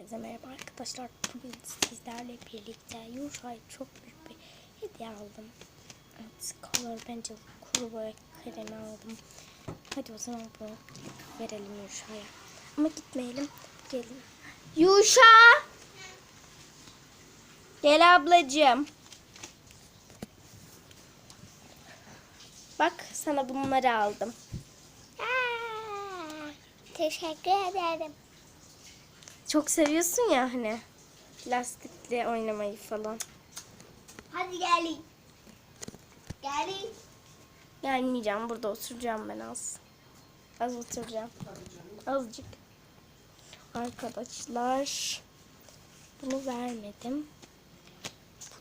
Herkese merhaba arkadaşlar. Bugün sizlerle birlikte Yuşa'ya çok büyük bir hediye aldım. Evet, Color Pencil kuru boya kalemi aldım. Hadi o zaman bunu verelim Yuşa'ya. Ama gitmeyelim. Gelin. Yuşa! Gel ablacığım. Bak sana bunları aldım. Teşekkür ederim. Çok seviyorsun ya hani. Lastikle oynamayı falan. Hadi gelin. Gelin. Gelmeyeceğim. Burada oturacağım ben az. Az oturacağım. Azıcık. Arkadaşlar. Bunu vermedim.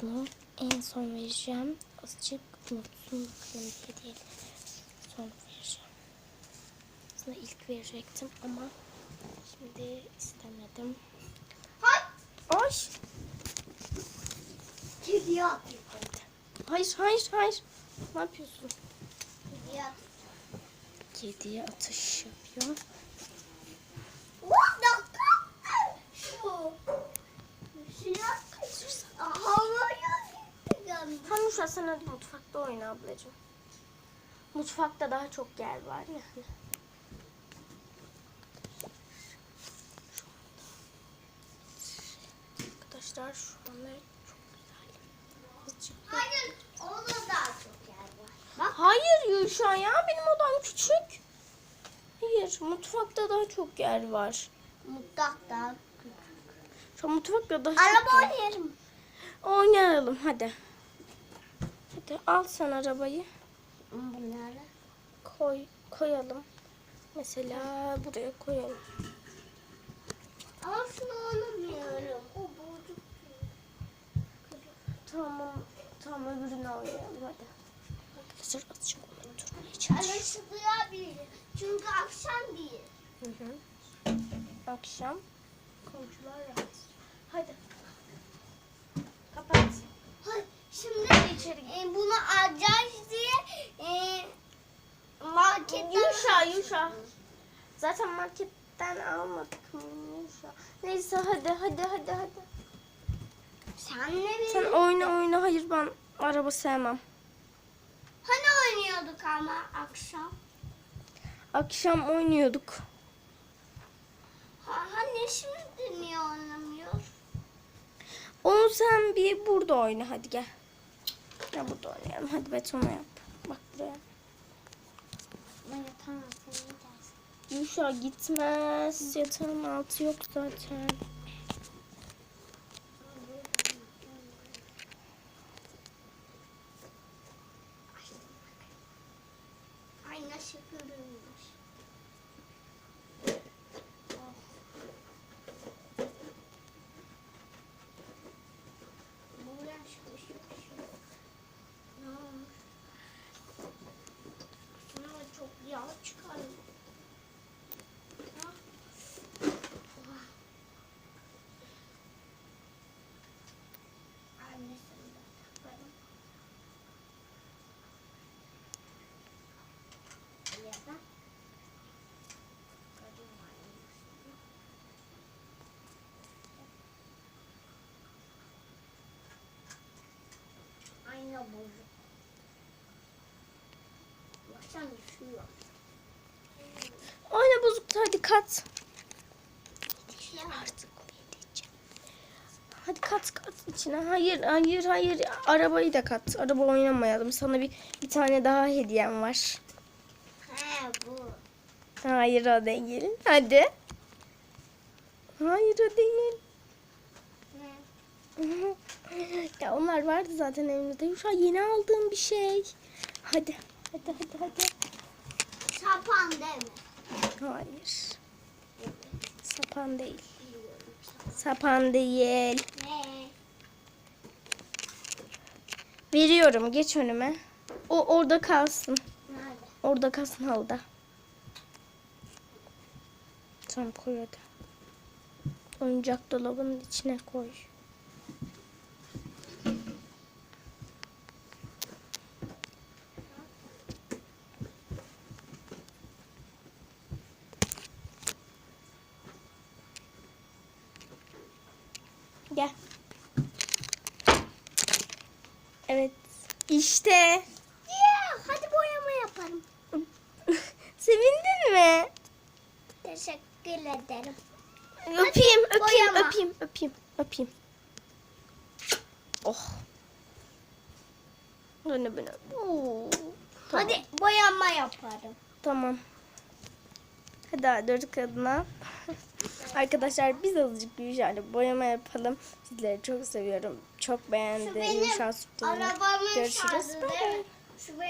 Bunu en son vereceğim. Azıcık unutsun bakalım hediye. Sonra vereceğim. Aslında ilk verecektim ama şimdi istemedim. Hay. Ay. Kedi at. Hayır hayır hayır. Ne yapıyorsun? Kedi at. Kediye atış yapıyor. An sen hadi mutfakta oyna ablacığım. Mutfakta daha çok yer var ya. Arkadaşlar şu anda çok güzel. Azıcık. Hayır. Orada daha çok yer var. Bak. Hayır Yuşa ya benim odam küçük. Hayır mutfakta daha çok yer var. Mutlak daha Şu an mutfakta daha Araba çok oynayalım. Oynayalım hadi. Hadi al sen arabayı. Bunları. Koy, koyalım. Mesela buraya koyalım. Ama şunu alamıyorum. O bozuk. Tamam, tamam öbürünü oynayalım hadi. Arkadaşlar azıcık unutturmaya Ama çalışıyorum. sıkılabilir. Çünkü akşam değil. Hı hı. Akşam komşular rahatsız. Hadi. Kapat. Hay, Şimdi İçeri e, bunu alacağız diye e, marketten Yuşa, Yuşa. Zaten marketten almadık mı Yuşa? Neyse hadi, hadi, hadi, hadi. Sen ne Sen bileyim? oyna oyna. Hayır ben araba sevmem. Hani oynuyorduk ama akşam? Akşam oynuyorduk. Ha, hani şimdi niye oynamıyor? Onu sen bir burada oyna hadi gel. Gel burada oynayalım. Hadi betona yap. Bak buraya. Ben tamam sen gidersin. Yuşa gitmez. Yatağın altı yok zaten. Görünmüş. Ayna bozuk. Baksana düşüyor. Oyna bozuktu hadi kat. Artık. Hadi kat kat içine. Hayır hayır hayır. Arabayı da kat. Araba oynamayalım. Sana bir, bir tane daha hediyem var. He bu. Hayır o değil. Hadi. Hayır o değil. Ya onlar vardı zaten evimizde. Şu an yeni aldığım bir şey. Hadi. Hadi hadi hadi. Sapan değil mi? Hayır. Sapan değil. Sapan değil. Ne? Veriyorum. Geç önüme. O orada kalsın. Nerede? Orada kalsın halıda. Tamam koy hadi. Oyuncak dolabının içine koy. Gel. Evet. İşte. Yeah, hadi boyama yaparım. Sevindin mi? Teşekkür ederim. Öpeyim, öpeyim, boyama. öpeyim, öpeyim, öpeyim. Oh. Anne beni. Oo. Tamam. Hadi boyama yaparım. Tamam. Hadi dört kadına. Arkadaşlar biz azıcık Yuşa'yla boyama yapalım. Sizleri çok seviyorum. Çok beğendim. Şu benim Görüşürüz. Bye